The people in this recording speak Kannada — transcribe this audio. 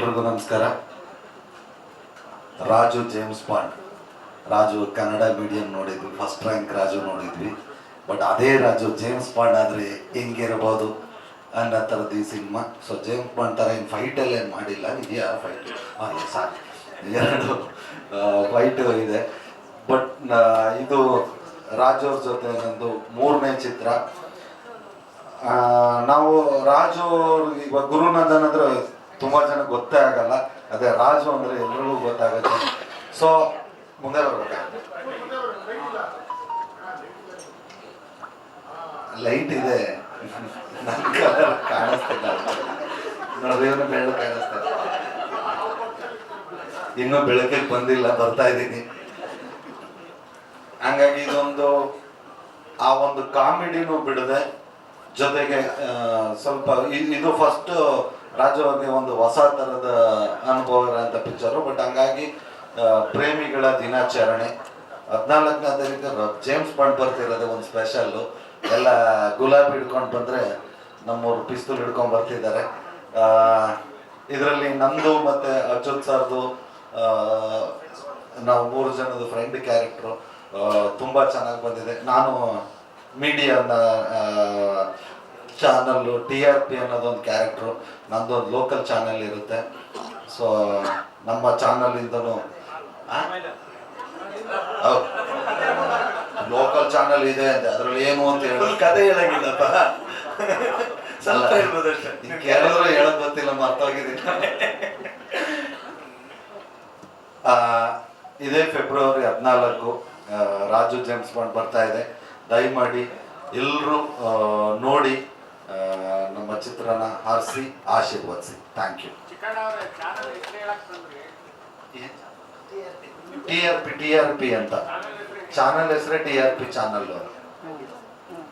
ನಮಸ್ಕಾರ. Raju James Bond Raju Kannada medium ನೋಡಿದ್ವಿ ಫಸ್ಟ್ ರ್ಯಾಂಕ್ ರಾಜು ನೋಡಿದ್ವಿ. ಬಟ್ ಅದೇ ರಾಜು ಜೇಮ್ಸ್ ಬಾಂಡ್ ಆದರೆ ಹೆಂಗಿರ್ಬೋದು ಅನ್ನೋ ಥರದ್ದು ಈ ಸಿನಿಮಾ. ಸೊ ಜೇಮ್ಸ್ ಬಾಂಡ್ ಥರ ಏನು ಫೈಟಲ್ಲಿ ಏನು ಮಾಡಿಲ್ಲ ಇದೆಯಾ ಫೈಟ್ ಹಾಂ ಸಾಕು. ಎರಡು ಫೈಟ್ ಇದೆ. ಬಟ್ ಇದು ರಾಜು ಅವ್ರ ಜೊತೆ ನಂದು ಮೂರನೇ ಚಿತ್ರ. ನಾವು ರಾಜು ಇವಾಗ ಗುರುನಂದನ್ ಅಂದ್ರೆ ತುಂಬಾ ಜನ ಗೊತ್ತೇ ಆಗಲ್ಲ. ಅದೇ ರಾಜು ಅಂದ್ರೆ ಎಲ್ರಿಗೂ ಗೊತ್ತಾಗುತ್ತೆ. ಸೊ ಮುಂದೆ ಬರ್ಬೇಕು. ಲೈಟ್ ಇದೆ. ನನ್ ಕಲರ್ ಕಾಣಿಸ್ತಿಲ್ಲ. ಇನ್ನೂ ಬೆಳಕಿಗೆ ಬಂದಿಲ್ಲ, ಬರ್ತಾ ಇದ್ದೀನಿ. ಹಂಗಾಗಿ ಇದೊಂದು, ಆ ಒಂದು ಕಾಮಿಡಿನೂ ಬಿಡದೆ ಜೊತೆಗೆ ಸ್ವಲ್ಪ ಇದು ಫಸ್ಟ್ ರಾಜು ಒಂದು ಹೊಸ ಥರದ ಅನುಭವ ಇರೋಂಥ ಪಿಕ್ಚರು ಬಟ್ ಹಂಗಾಗಿ ಪ್ರೇಮಿಗಳ ದಿನಾಚರಣೆ. ಹದಿನಾಲ್ಕನೇ ತಾರೀಕು ಜೇಮ್ಸ್ ಬಾಂಡ್ ಬರ್ತಿರೋದು ಒಂದು ಸ್ಪೆಷಲ್ಲು ಎಲ್ಲ ಗುಲಾಬಿ ಹಿಡ್ಕೊಂಡು ಬಂದರೆ ನಮ್ಮೂರು ಪಿಸ್ತೂಲ್ ಹಿಡ್ಕೊಂಡು ಬರ್ತಿದ್ದಾರೆ. ಇದರಲ್ಲಿ ನಂದು ಮತ್ತು ಅಚ್ಯುತ್ ಸರ್ದು ನಾವು ಮೂರು ಜನದ ಫ್ರೆಂಡ್ ಕ್ಯಾರೆಕ್ಟ್ರು ತುಂಬ ಚೆನ್ನಾಗಿ ಬಂದಿದೆ. ನಾನು ಮೀಡಿಯಾನ ಚಾನಲ್ಲು ಟಿ ಆರ್ ಪಿ ಅನ್ನೋದೊಂದು ಕ್ಯಾರೆಕ್ಟ್ರು ನಂದೊಂದು ಲೋಕಲ್ ಚಾನಲ್ ಇರುತ್ತೆ. ಸೊ ನಮ್ಮ ಚಾನಲಿಂದನೂ ಲೋಕಲ್ ಚಾನಲ್ ಇದೆ ಅಂತ ಅದ್ರಲ್ಲಿ ಏನು ಅಂತ ಹೇಳಿ. ಕತೆ ಹೇಳಂಗಿಲ್ಲಪ್ಪ. ಸ್ವಲ್ಪ ನೀನ್ ಕೇಳಿದ್ರು ಹೇಳಕ್ ಗೊತ್ತಿಲ್ಲ ಮರ್ತೋಗಿದ್ದೀನಿ. ಇದೇ ಫೆಬ್ರವರಿ ಹದಿನಾಲ್ಕು ರಾಜು ಜೇಮ್ಸ್ ಬಾಂಡ್ ಬರ್ತಾ ಇದೆ. ದಯಮಾಡಿ ಎಲ್ಲರೂ ನೋಡಿ. ನಮ್ಮ ಚಿತ್ರನ ಹಾರಿಸಿ ಆಶೀರ್ವದಿಸಿ. Thank you T R P. T R P ಅಂತ. ಚಾನಲ್ ಹೆಸರೇ ಟಿ ಆರ್ ಪಿ ಚಾನಲ್